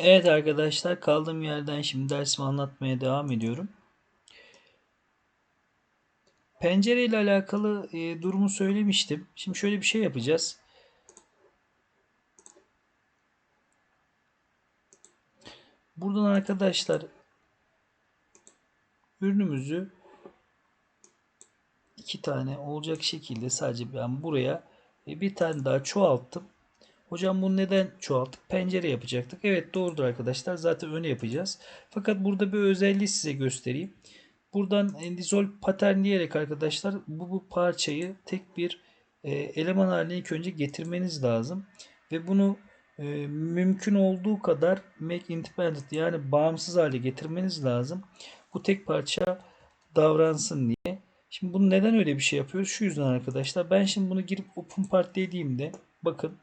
Evet arkadaşlar kaldığım yerden şimdi dersimi anlatmaya devam ediyorum. Pencere ile alakalı e, durumu söylemiştim. Şimdi şöyle bir şey yapacağız. Buradan arkadaşlar ürünümüzü iki tane olacak şekilde sadece ben buraya e, bir tane daha çoğalttım. Hocam bunu neden çoğalttık? Pencere yapacaktık. Evet doğrudur arkadaşlar. Zaten öne yapacağız. Fakat burada bir özelliği size göstereyim. Buradan endizol patern diyerek arkadaşlar bu, bu parçayı tek bir e, eleman haline ilk önce getirmeniz lazım. Ve bunu e, mümkün olduğu kadar make independent yani bağımsız hale getirmeniz lazım. Bu tek parça davransın diye. Şimdi bunu neden öyle bir şey yapıyoruz? Şu yüzden arkadaşlar. Ben şimdi bunu girip open part dediğimde bakın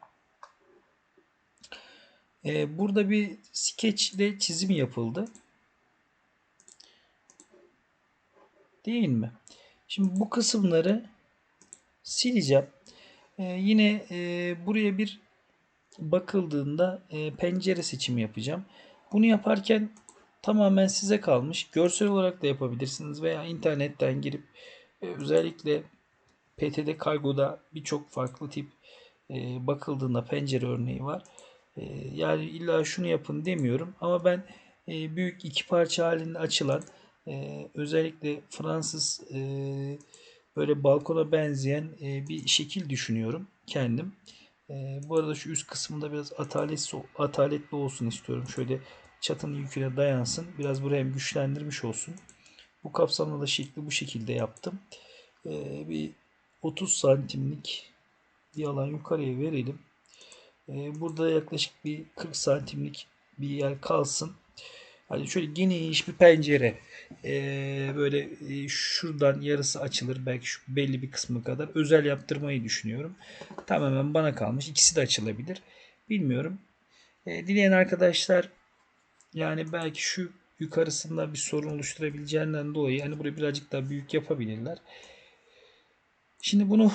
ee, burada bir sketch ile çizim yapıldı. Değil mi? Şimdi bu kısımları sileceğim. Ee, yine e, buraya bir bakıldığında e, pencere seçimi yapacağım. Bunu yaparken tamamen size kalmış. Görsel olarak da yapabilirsiniz veya internetten girip e, özellikle PTT Kargo'da birçok farklı tip e, bakıldığında pencere örneği var. E, yani illa şunu yapın demiyorum ama ben e, büyük iki parça halinde açılan e, özellikle Fransız e, böyle balkona benzeyen bir şekil düşünüyorum kendim. Bu arada şu üst kısmında biraz ataletli, ataletli olsun istiyorum. Şöyle çatının yüküne dayansın. Biraz buraya güçlendirmiş olsun. Bu kapsamda da şekli bu şekilde yaptım. Bir 30 santimlik bir alan yukarıya verelim. E, burada yaklaşık bir 40 santimlik bir yer kalsın. Hani şöyle geniş bir pencere. Ee, böyle e, şuradan yarısı açılır. Belki şu belli bir kısmı kadar. Özel yaptırmayı düşünüyorum. Tamamen bana kalmış. İkisi de açılabilir. Bilmiyorum. Ee, dileyen arkadaşlar yani belki şu yukarısında bir sorun oluşturabileceğinden dolayı hani burayı birazcık daha büyük yapabilirler. Şimdi bunu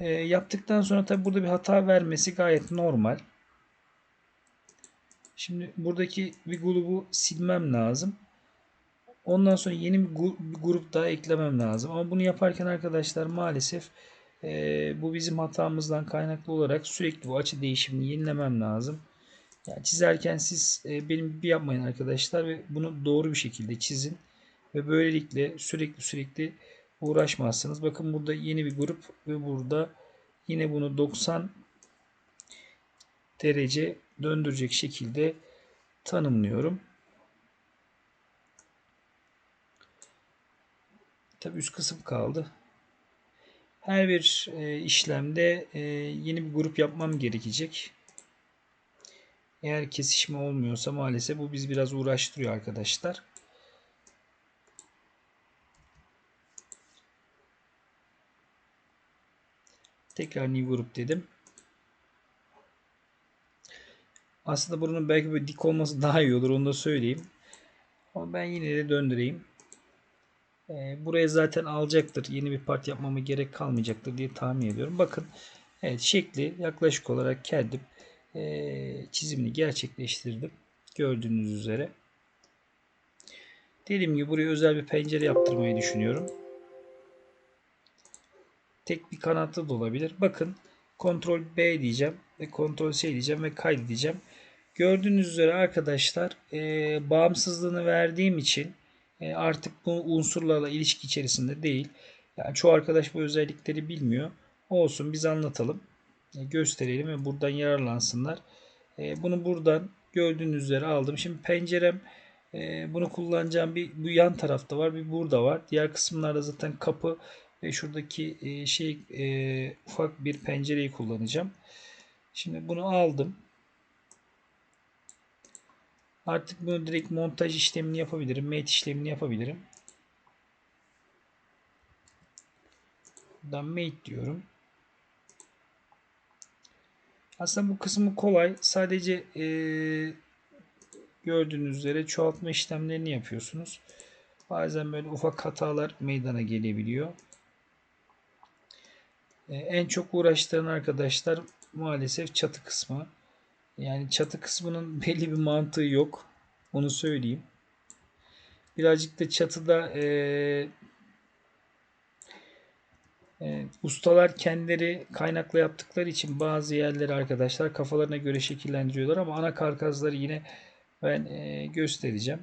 e, yaptıktan sonra tabi burada bir hata vermesi gayet normal. Şimdi buradaki bir grubu silmem lazım. Ondan sonra yeni bir, grup daha eklemem lazım. Ama bunu yaparken arkadaşlar maalesef e, bu bizim hatamızdan kaynaklı olarak sürekli bu açı değişimini yenilemem lazım. Yani çizerken siz e, benim bir yapmayın arkadaşlar ve bunu doğru bir şekilde çizin. Ve böylelikle sürekli sürekli uğraşmazsınız. Bakın burada yeni bir grup ve burada yine bunu 90 derece döndürecek şekilde tanımlıyorum. Tabi üst kısım kaldı. Her bir e, işlemde e, yeni bir grup yapmam gerekecek. Eğer kesişme olmuyorsa maalesef bu biz biraz uğraştırıyor arkadaşlar. Tekrar new group dedim. Aslında bunun belki böyle dik olması daha iyi olur onu da söyleyeyim. Ama ben yine de döndüreyim. Ee, buraya zaten alacaktır. Yeni bir part yapmama gerek kalmayacaktır diye tahmin ediyorum. Bakın evet şekli yaklaşık olarak kendim e, çizimini gerçekleştirdim. Gördüğünüz üzere. Dediğim gibi buraya özel bir pencere yaptırmayı düşünüyorum. Tek bir kanatlı da olabilir. Bakın Ctrl B diyeceğim ve Ctrl C diyeceğim ve kaydedeceğim. Gördüğünüz üzere arkadaşlar e, bağımsızlığını verdiğim için e, artık bu unsurlarla ilişki içerisinde değil. Yani çoğu arkadaş bu özellikleri bilmiyor. Olsun biz anlatalım. E, gösterelim ve buradan yararlansınlar. E, bunu buradan gördüğünüz üzere aldım. Şimdi pencerem e, bunu kullanacağım bir bu yan tarafta var bir burada var. Diğer kısımlarda zaten kapı ve şuradaki e, şey e, ufak bir pencereyi kullanacağım. Şimdi bunu aldım. Artık bunu direkt montaj işlemini yapabilirim. Mate işlemini yapabilirim. Buradan mate diyorum. Aslında bu kısmı kolay. Sadece e, gördüğünüz üzere çoğaltma işlemlerini yapıyorsunuz. Bazen böyle ufak hatalar meydana gelebiliyor. E, en çok uğraştıran arkadaşlar maalesef çatı kısmı. Yani çatı kısmının belli bir mantığı yok. Onu söyleyeyim. Birazcık da çatıda eee e, ustalar kendileri kaynakla yaptıkları için bazı yerleri arkadaşlar kafalarına göre şekillendiriyorlar ama ana karkazları yine ben e, göstereceğim.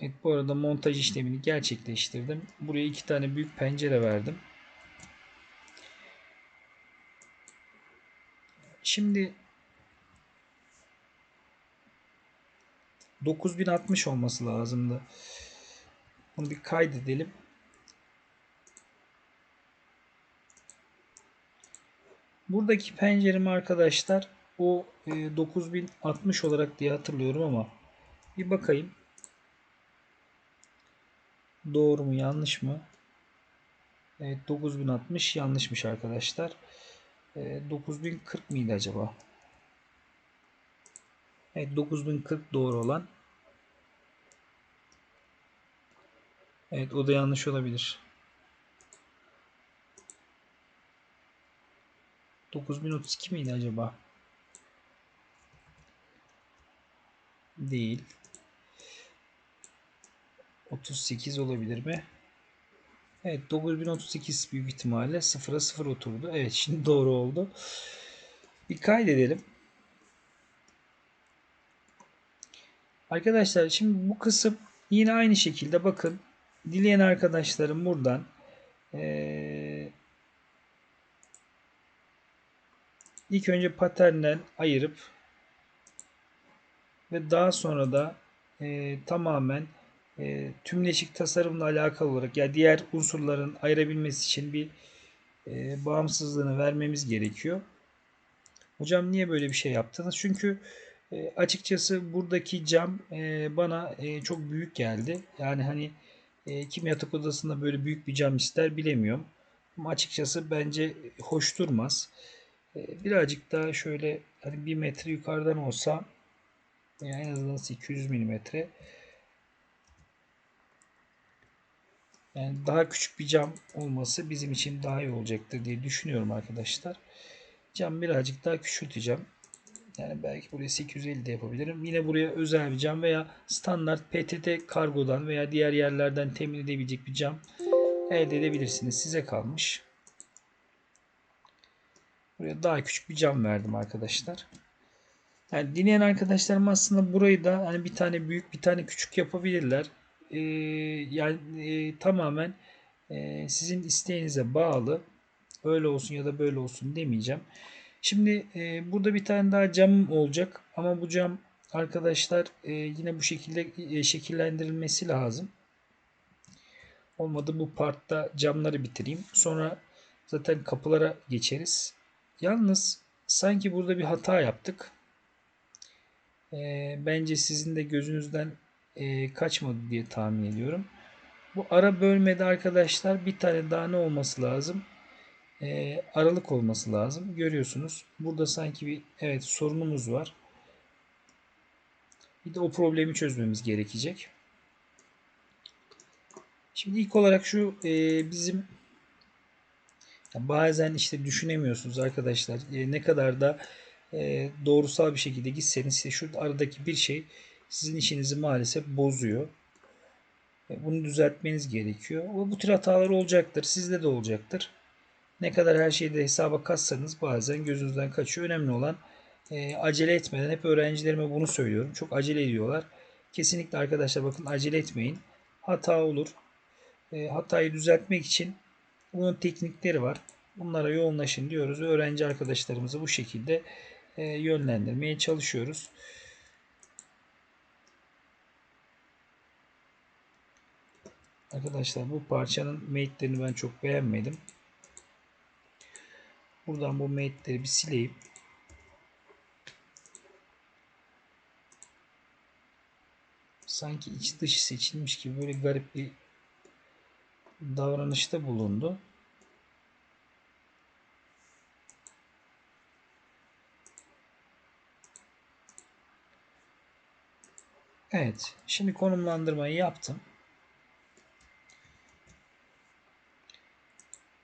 Evet bu arada montaj işlemini gerçekleştirdim. Buraya iki tane büyük pencere verdim. Şimdi 9060 olması lazımdı. Bunu bir kaydedelim. Buradaki penceremi arkadaşlar o e, 9060 olarak diye hatırlıyorum ama bir bakayım. Doğru mu yanlış mı? Evet 9060 yanlışmış arkadaşlar. E, 9040 mıydı acaba? Evet 9040 doğru olan. Evet o da yanlış olabilir. 9032 miydi acaba? Değil. 38 olabilir mi? Evet 9038 büyük ihtimalle 0'a 0 oturdu. Evet şimdi doğru oldu. Bir kaydedelim. Arkadaşlar şimdi bu kısım yine aynı şekilde bakın dileyen arkadaşlarım buradan ee, ilk önce paternden ayırıp ve daha sonra da e, tamamen e, tümleşik tasarımla alakalı olarak ya diğer unsurların ayırabilmesi için bir e, bağımsızlığını vermemiz gerekiyor. Hocam niye böyle bir şey yaptınız? Çünkü e, açıkçası buradaki cam e, bana e, çok büyük geldi. Yani hani e, kim yatak odasında böyle büyük bir cam ister bilemiyorum. Ama açıkçası bence hoş durmaz. E, birazcık daha şöyle hani bir metre yukarıdan olsa yani en azından 200 milimetre yani daha küçük bir cam olması bizim için daha iyi olacaktır diye düşünüyorum arkadaşlar. Cam birazcık daha küçülteceğim. Yani belki buraya 850 de yapabilirim. Yine buraya özel bir cam veya standart PTT kargodan veya diğer yerlerden temin edebilecek bir cam elde edebilirsiniz. Size kalmış. Buraya daha küçük bir cam verdim arkadaşlar. Yani dinleyen arkadaşlarım aslında burayı da hani bir tane büyük bir tane küçük yapabilirler. Ee, yani e, tamamen e, sizin isteğinize bağlı. Öyle olsun ya da böyle olsun demeyeceğim. Şimdi e, burada bir tane daha cam olacak ama bu cam arkadaşlar e, yine bu şekilde e, şekillendirilmesi lazım. Olmadı bu partta camları bitireyim. Sonra zaten kapılara geçeriz. Yalnız sanki burada bir hata yaptık. E, bence sizin de gözünüzden e, kaçmadı diye tahmin ediyorum. Bu ara bölmede arkadaşlar bir tane daha ne olması lazım? E, aralık olması lazım. Görüyorsunuz. Burada sanki bir evet sorunumuz var. Bir de o problemi çözmemiz gerekecek. Şimdi ilk olarak şu e, bizim bazen işte düşünemiyorsunuz arkadaşlar. E, ne kadar da e, doğrusal bir şekilde gitseniz işte şu aradaki bir şey sizin işinizi maalesef bozuyor. E, bunu düzeltmeniz gerekiyor. O bu tür hatalar olacaktır. Sizde de olacaktır. Ne kadar her şeyi de hesaba katsanız bazen gözünüzden kaçıyor. Önemli olan e, acele etmeden hep öğrencilerime bunu söylüyorum. Çok acele ediyorlar. Kesinlikle arkadaşlar bakın acele etmeyin. Hata olur. E, hatayı düzeltmek için bunun teknikleri var. Bunlara yoğunlaşın diyoruz. Öğrenci arkadaşlarımızı bu şekilde e, yönlendirmeye çalışıyoruz. Arkadaşlar bu parçanın mate'lerini ben çok beğenmedim. Buradan bu mate'leri bir sileyim. Sanki iç dışı seçilmiş gibi böyle garip bir davranışta bulundu. Evet. Şimdi konumlandırmayı yaptım.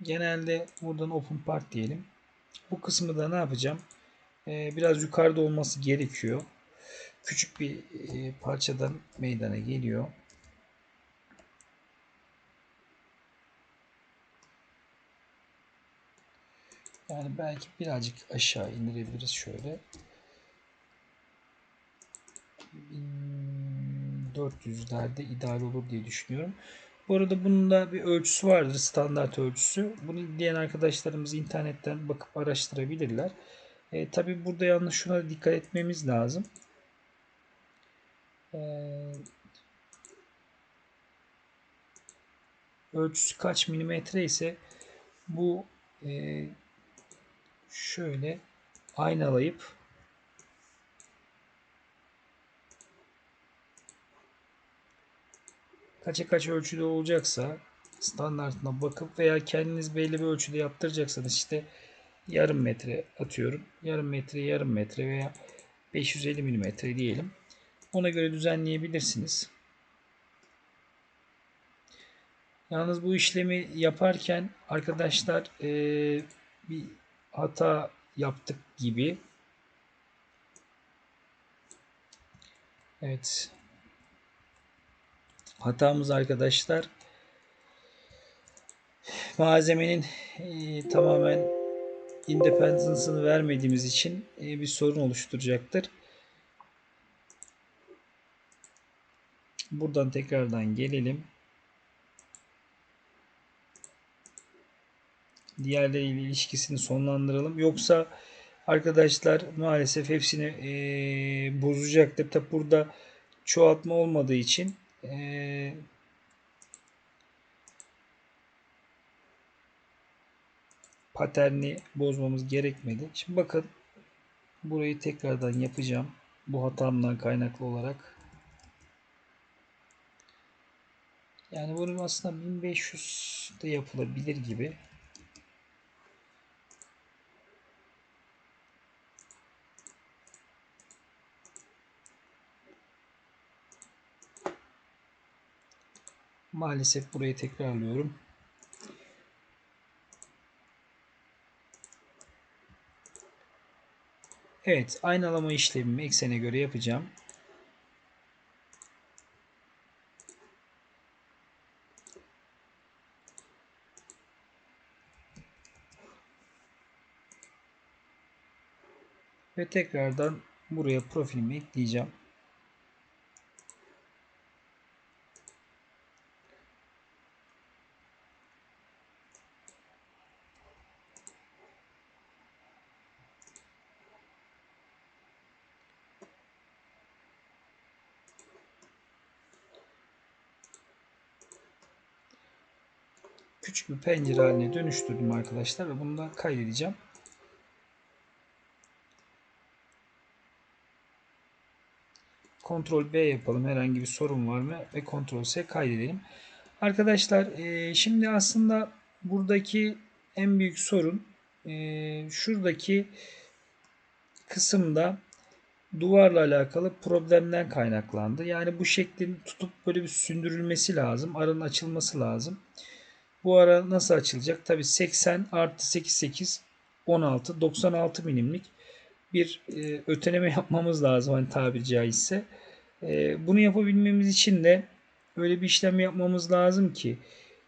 Genelde buradan open part diyelim. Bu kısmı da ne yapacağım? Ee, biraz yukarıda olması gerekiyor. Küçük bir e, parçadan meydana geliyor. Yani belki birazcık aşağı indirebiliriz şöyle. 1400'lerde ideal olur diye düşünüyorum. Bu arada bunun da bir ölçüsü vardır. Standart ölçüsü. Bunu diyen arkadaşlarımız internetten bakıp araştırabilirler. E, Tabi burada yalnız şuna dikkat etmemiz lazım. E, ölçüsü kaç milimetre ise bu e, şöyle aynalayıp kaça kaç ölçüde olacaksa standartına bakıp veya kendiniz belli bir ölçüde yaptıracaksanız işte yarım metre atıyorum. Yarım metre, yarım metre veya 550 milimetre diyelim. Ona göre düzenleyebilirsiniz. Yalnız bu işlemi yaparken arkadaşlar e, bir hata yaptık gibi. Evet. Hatamız arkadaşlar malzemenin e, tamamen independence'ını vermediğimiz için e, bir sorun oluşturacaktır. Buradan tekrardan gelelim. Diğerleriyle ilişkisini sonlandıralım. Yoksa arkadaşlar maalesef hepsini e, bozacaktır. Tabi burada çoğaltma olmadığı için paterni bozmamız gerekmedi. Şimdi bakın burayı tekrardan yapacağım. Bu hatamdan kaynaklı olarak. Yani bunun aslında 1500 de yapılabilir gibi. Maalesef burayı tekrarlıyorum. Evet, aynalama işlemimi eksene göre yapacağım. Ve tekrardan buraya profilimi ekleyeceğim. Küçük bir pencere haline dönüştürdüm arkadaşlar ve bunu da kaydedeceğim. Ctrl B yapalım. Herhangi bir sorun var mı? Ve Ctrl S kaydedelim. Arkadaşlar e, şimdi aslında buradaki en büyük sorun e, şuradaki kısımda duvarla alakalı problemden kaynaklandı. Yani bu şeklin tutup böyle bir sündürülmesi lazım. Aranın açılması lazım. Bu ara nasıl açılacak? Tabi 80 artı 88 16 96 milimlik bir e, öteleme yapmamız lazım hani tabiri caizse. E, bunu yapabilmemiz için de öyle bir işlem yapmamız lazım ki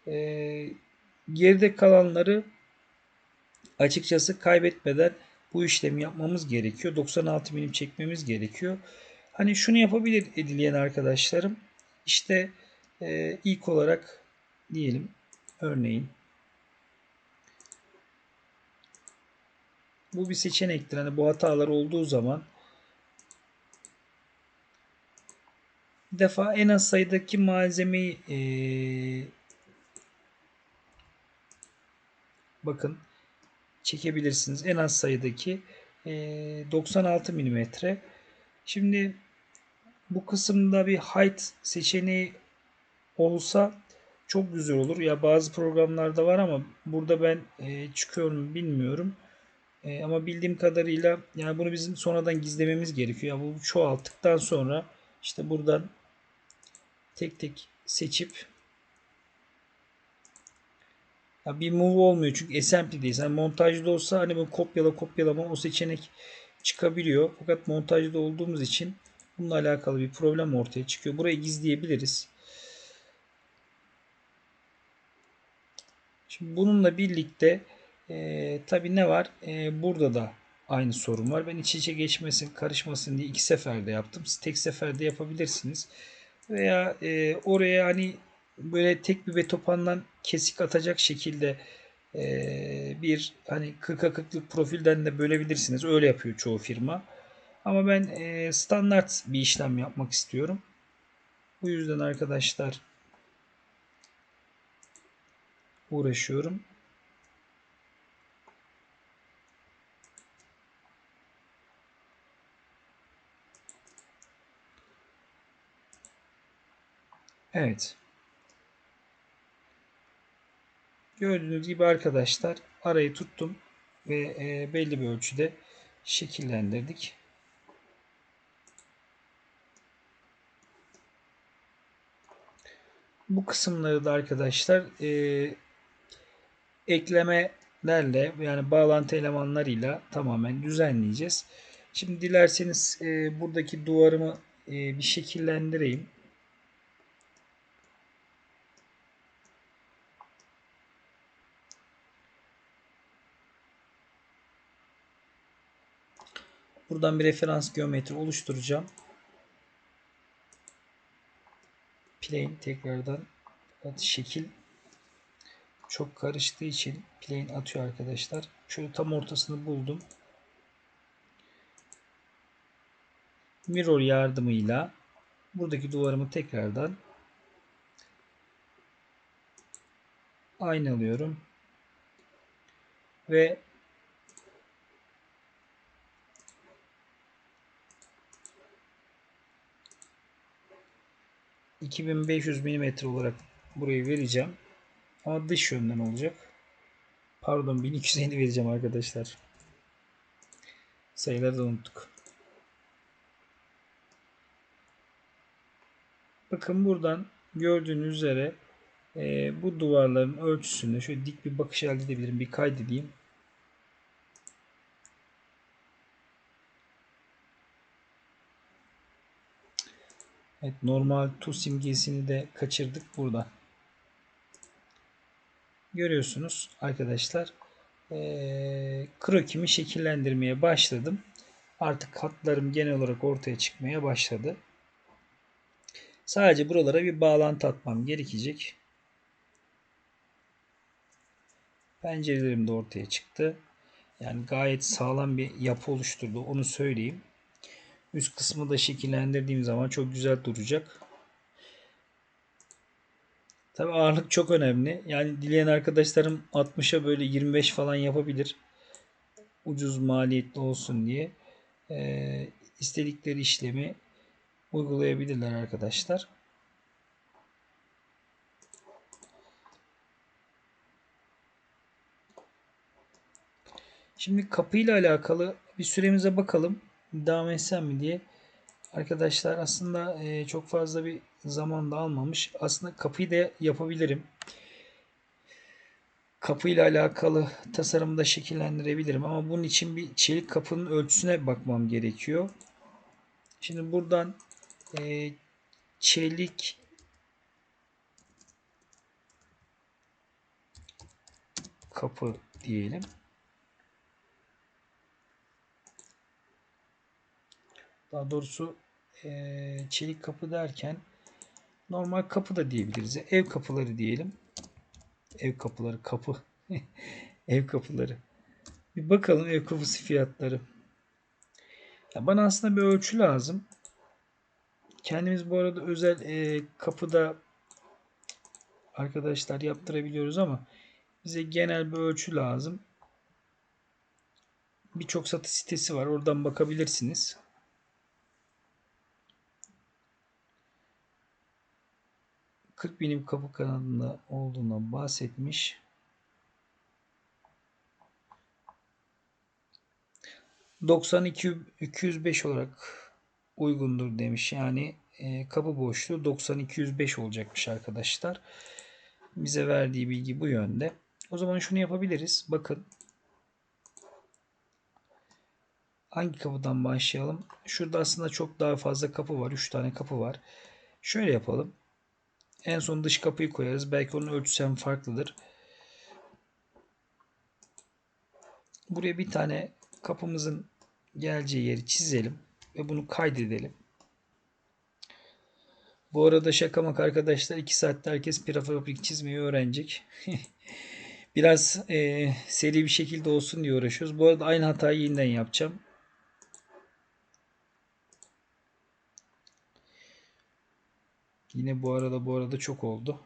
e, geride kalanları açıkçası kaybetmeden bu işlemi yapmamız gerekiyor. 96 milim çekmemiz gerekiyor. Hani şunu yapabilir edileyen arkadaşlarım. İşte e, ilk olarak diyelim Örneğin bu bir seçenektir. Hani bu hatalar olduğu zaman bir defa en az sayıdaki malzemeyi ee, bakın çekebilirsiniz. En az sayıdaki e, 96 milimetre. Şimdi bu kısımda bir height seçeneği olsa çok güzel olur. Ya bazı programlarda var ama burada ben e, çıkıyorum bilmiyorum. E, ama bildiğim kadarıyla yani bunu bizim sonradan gizlememiz gerekiyor. Ya bu çoğalttıktan sonra işte buradan tek tek seçip Ya bir move olmuyor çünkü SMP'deyiz. Hani montajda olsa hani bu kopyala kopyalama o seçenek çıkabiliyor. Fakat montajda olduğumuz için bununla alakalı bir problem ortaya çıkıyor. Burayı gizleyebiliriz. Şimdi bununla birlikte e, tabi ne var? E, burada da aynı sorun var. Ben iç içe geçmesin, karışmasın diye iki seferde yaptım. Siz tek seferde yapabilirsiniz. Veya e, oraya hani böyle tek bir betopandan kesik atacak şekilde e, bir hani 40'a 40'lık profilden de bölebilirsiniz. Öyle yapıyor çoğu firma. Ama ben e, standart bir işlem yapmak istiyorum. Bu yüzden arkadaşlar uğraşıyorum. Evet. Gördüğünüz gibi arkadaşlar arayı tuttum ve e, belli bir ölçüde şekillendirdik. Bu kısımları da arkadaşlar e, eklemelerle yani bağlantı elemanlarıyla tamamen düzenleyeceğiz. Şimdi dilerseniz e, buradaki duvarımı e, bir şekillendireyim. Buradan bir referans geometri oluşturacağım. Plane tekrardan şekil çok karıştığı için plane atıyor arkadaşlar. Şöyle tam ortasını buldum. Mirror yardımıyla buradaki duvarımı tekrardan aynı alıyorum. Ve 2500 mm olarak burayı vereceğim. Ama dış yönden olacak. Pardon 1250 vereceğim arkadaşlar. Sayıları da unuttuk. Bakın buradan gördüğünüz üzere e, bu duvarların ölçüsünü şöyle dik bir bakış elde edebilirim. Bir kaydedeyim. Evet normal tu simgesini de kaçırdık burada. Görüyorsunuz arkadaşlar. Ee, krokimi şekillendirmeye başladım. Artık hatlarım genel olarak ortaya çıkmaya başladı. Sadece buralara bir bağlantı atmam gerekecek. Pencerelerim de ortaya çıktı. Yani gayet sağlam bir yapı oluşturdu. Onu söyleyeyim. Üst kısmı da şekillendirdiğim zaman çok güzel duracak. Tabi ağırlık çok önemli. Yani dileyen arkadaşlarım 60'a böyle 25 falan yapabilir. Ucuz maliyetli olsun diye. Ee, istedikleri işlemi uygulayabilirler arkadaşlar. Şimdi kapıyla alakalı bir süremize bakalım devam etsem mi diye. Arkadaşlar aslında e, çok fazla bir zaman da almamış. Aslında kapıyı da yapabilirim. Kapıyla alakalı tasarımı da şekillendirebilirim. Ama bunun için bir çelik kapının ölçüsüne bakmam gerekiyor. Şimdi buradan e, çelik kapı diyelim. Daha doğrusu e, çelik kapı derken normal kapı da diyebiliriz. Ev kapıları diyelim. Ev kapıları kapı. ev kapıları. Bir bakalım ev kapısı fiyatları. Ya bana aslında bir ölçü lazım. Kendimiz bu arada özel e, kapıda arkadaşlar yaptırabiliyoruz ama bize genel bir ölçü lazım. Birçok satış sitesi var. Oradan bakabilirsiniz. 40 binim kapı kanadında olduğuna bahsetmiş. ...92 205 olarak uygundur demiş. Yani e, kapı boşluğu 90 205 olacakmış arkadaşlar. Bize verdiği bilgi bu yönde. O zaman şunu yapabiliriz. Bakın. Hangi kapıdan başlayalım? Şurada aslında çok daha fazla kapı var. 3 tane kapı var. Şöyle yapalım. En son dış kapıyı koyarız. Belki onun ölçüsü hem farklıdır. Buraya bir tane kapımızın geleceği yeri çizelim. Ve bunu kaydedelim. Bu arada şaka maka arkadaşlar 2 saatte herkes prefabrik çizmeyi öğrenecek. Biraz e, seri bir şekilde olsun diye uğraşıyoruz. Bu arada aynı hatayı yeniden yapacağım. Yine bu arada bu arada çok oldu.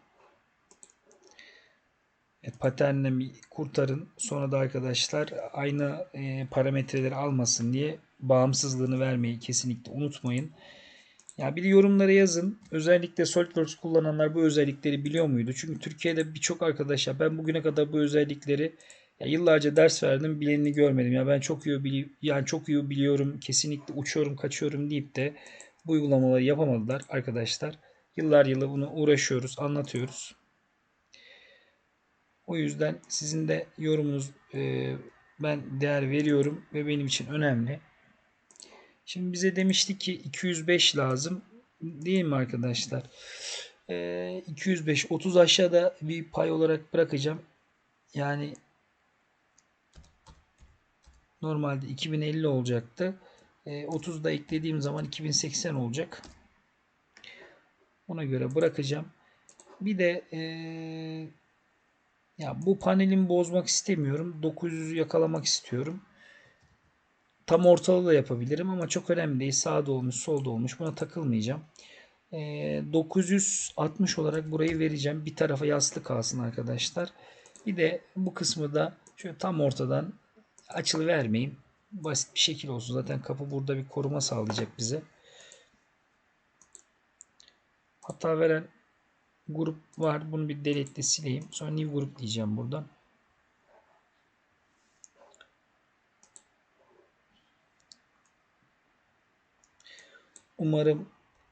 E, paternle kurtarın. Sonra da arkadaşlar aynı e, parametreleri almasın diye bağımsızlığını vermeyi kesinlikle unutmayın. Ya bir yorumlara yazın. Özellikle SolidWorks kullananlar bu özellikleri biliyor muydu? Çünkü Türkiye'de birçok arkadaş ya ben bugüne kadar bu özellikleri ya yıllarca ders verdim, bilenini görmedim. Ya ben çok iyi bili yani çok iyi biliyorum, kesinlikle uçuyorum, kaçıyorum deyip de bu uygulamaları yapamadılar arkadaşlar. Yıllar yılı bunu uğraşıyoruz, anlatıyoruz. O yüzden sizin de yorumunuz e, ben değer veriyorum ve benim için önemli. Şimdi bize demiştik ki 205 lazım. Değil mi arkadaşlar? E, 205 30 aşağıda bir pay olarak bırakacağım. Yani normalde 2050 olacaktı. E, 30 da eklediğim zaman 2080 olacak. Ona göre bırakacağım. Bir de e, ya bu panelimi bozmak istemiyorum. 900'ü yakalamak istiyorum. Tam ortalı da yapabilirim ama çok önemli değil. Sağda olmuş, solda olmuş. Buna takılmayacağım. E, 960 olarak burayı vereceğim. Bir tarafa yaslı kalsın arkadaşlar. Bir de bu kısmı da şöyle tam ortadan açılı vermeyeyim. Basit bir şekil olsun. Zaten kapı burada bir koruma sağlayacak bize. Hata veren grup var. Bunu bir delete sileyim. Sonra new grup diyeceğim buradan. Umarım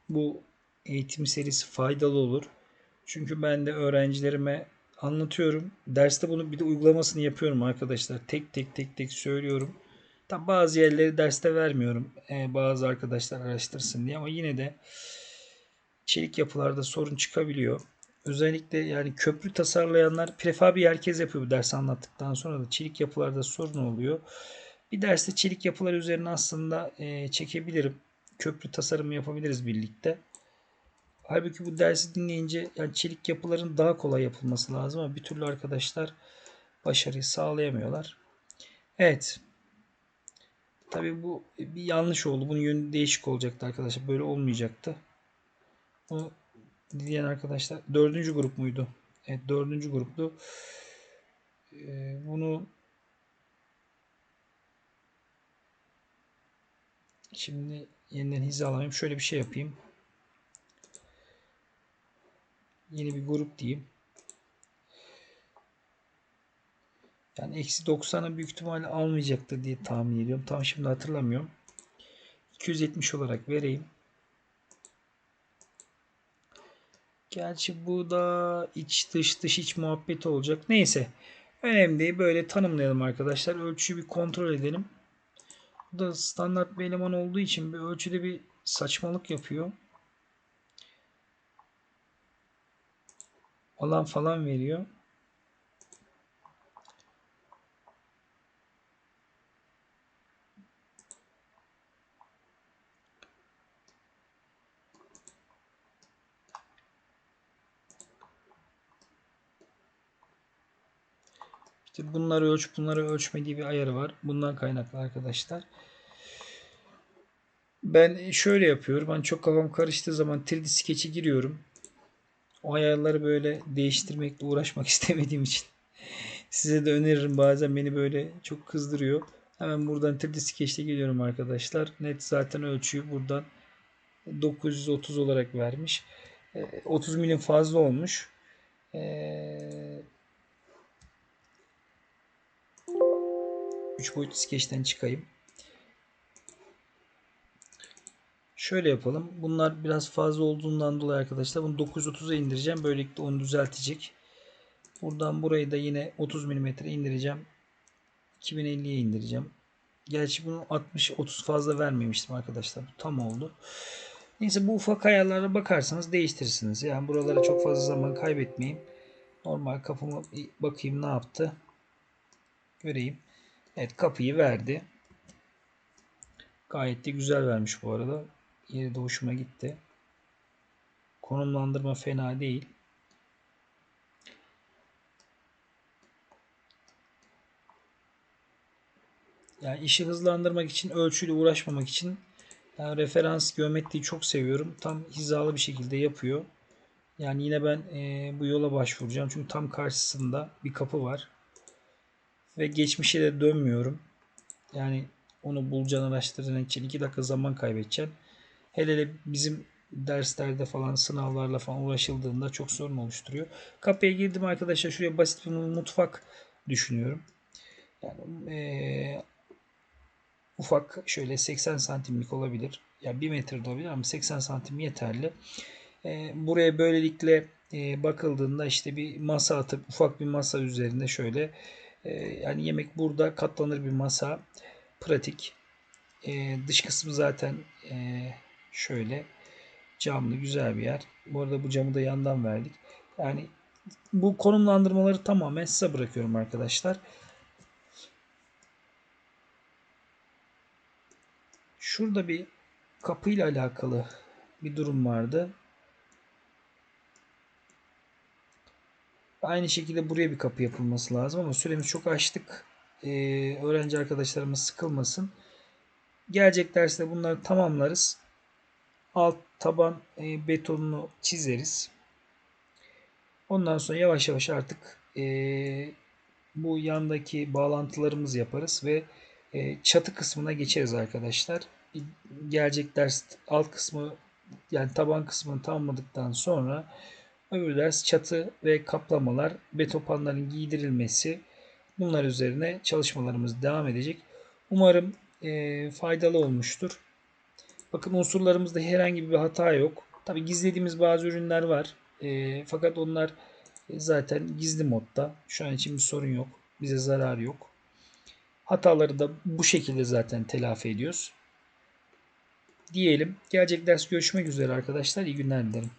bu eğitim serisi faydalı olur. Çünkü ben de öğrencilerime anlatıyorum. Derste bunu bir de uygulamasını yapıyorum arkadaşlar. Tek tek tek tek söylüyorum. Tabi bazı yerleri derste vermiyorum. Ee, bazı arkadaşlar araştırsın diye ama yine de çelik yapılarda sorun çıkabiliyor. Özellikle yani köprü tasarlayanlar prefabi herkes yapıyor bu dersi anlattıktan sonra da çelik yapılarda sorun oluyor. Bir derste çelik yapılar üzerine aslında e, çekebilirim. Köprü tasarımı yapabiliriz birlikte. Halbuki bu dersi dinleyince yani çelik yapıların daha kolay yapılması lazım ama bir türlü arkadaşlar başarıyı sağlayamıyorlar. Evet. Tabii bu bir yanlış oldu. Bunun yönü değişik olacaktı arkadaşlar. Böyle olmayacaktı. Bunu diyen arkadaşlar dördüncü grup muydu? Evet dördüncü gruptu. Ee, bunu şimdi yeniden hizalamayayım. Şöyle bir şey yapayım. Yeni bir grup diyeyim. Yani eksi 90'ı büyük ihtimalle almayacaktır diye tahmin ediyorum. Tam şimdi hatırlamıyorum. 270 olarak vereyim. Gerçi bu da iç dış dış iç muhabbeti olacak. Neyse. Önemli değil. Böyle tanımlayalım arkadaşlar. Ölçüyü bir kontrol edelim. Bu da standart bir eleman olduğu için bir ölçüde bir saçmalık yapıyor. Alan falan veriyor. İşte bunları ölç, bunları ölçme diye bir ayarı var. Bundan kaynaklı arkadaşlar. Ben şöyle yapıyorum. Hani çok kafam karıştığı zaman 3D Sketch'e giriyorum. O ayarları böyle değiştirmekle uğraşmak istemediğim için size de öneririm. Bazen beni böyle çok kızdırıyor. Hemen buradan 3D Sketch'te geliyorum arkadaşlar. Net zaten ölçüyü buradan 930 olarak vermiş. 30 milim fazla olmuş. Ee, 3 boyutlu skeçten çıkayım. Şöyle yapalım. Bunlar biraz fazla olduğundan dolayı arkadaşlar bunu 930'a indireceğim. Böylelikle onu düzeltecek. Buradan burayı da yine 30 mm indireceğim. 2050'ye indireceğim. Gerçi bunu 60-30 fazla vermemiştim arkadaşlar. Bu tam oldu. Neyse bu ufak ayarlara bakarsanız değiştirirsiniz. Yani buralara çok fazla zaman kaybetmeyeyim. Normal bir bakayım ne yaptı. Göreyim. Evet kapıyı verdi. Gayet de güzel vermiş bu arada. Yeri de hoşuma gitti. Konumlandırma fena değil. Yani işi hızlandırmak için, ölçüyle uğraşmamak için yani referans geometriyi çok seviyorum. Tam hizalı bir şekilde yapıyor. Yani yine ben e, bu yola başvuracağım. Çünkü tam karşısında bir kapı var. Ve geçmişe de dönmüyorum. Yani onu bulacaksın, araştıracaksın için 2 dakika zaman kaybedeceksin. Hele hele bizim derslerde falan sınavlarla falan uğraşıldığında çok sorun oluşturuyor. Kapıya girdim arkadaşlar. Şuraya basit bir mutfak düşünüyorum. Yani e, ufak şöyle 80 santimlik olabilir. Ya yani 1 metre de olabilir ama 80 santim yeterli. E, buraya böylelikle e, bakıldığında işte bir masa atıp ufak bir masa üzerinde şöyle yani yemek burada katlanır bir masa. Pratik. E, dış kısmı zaten e, şöyle camlı güzel bir yer. Bu arada bu camı da yandan verdik. Yani bu konumlandırmaları tamamen size bırakıyorum arkadaşlar. Şurada bir kapıyla alakalı bir durum vardı. Aynı şekilde buraya bir kapı yapılması lazım ama süremiz çok açtık. Ee, öğrenci arkadaşlarımız sıkılmasın. Gelecek derste bunları tamamlarız. Alt taban e, betonunu çizeriz. Ondan sonra yavaş yavaş artık e, bu yandaki bağlantılarımızı yaparız ve e, çatı kısmına geçeriz arkadaşlar. Gelecek ders alt kısmı yani taban kısmını tamamladıktan sonra öbür ders çatı ve kaplamalar, betopanların giydirilmesi bunlar üzerine çalışmalarımız devam edecek. Umarım e, faydalı olmuştur. Bakın unsurlarımızda herhangi bir hata yok. Tabi gizlediğimiz bazı ürünler var. E, fakat onlar zaten gizli modda. Şu an için bir sorun yok. Bize zarar yok. Hataları da bu şekilde zaten telafi ediyoruz. Diyelim. Gelecek ders görüşmek üzere arkadaşlar. İyi günler dilerim.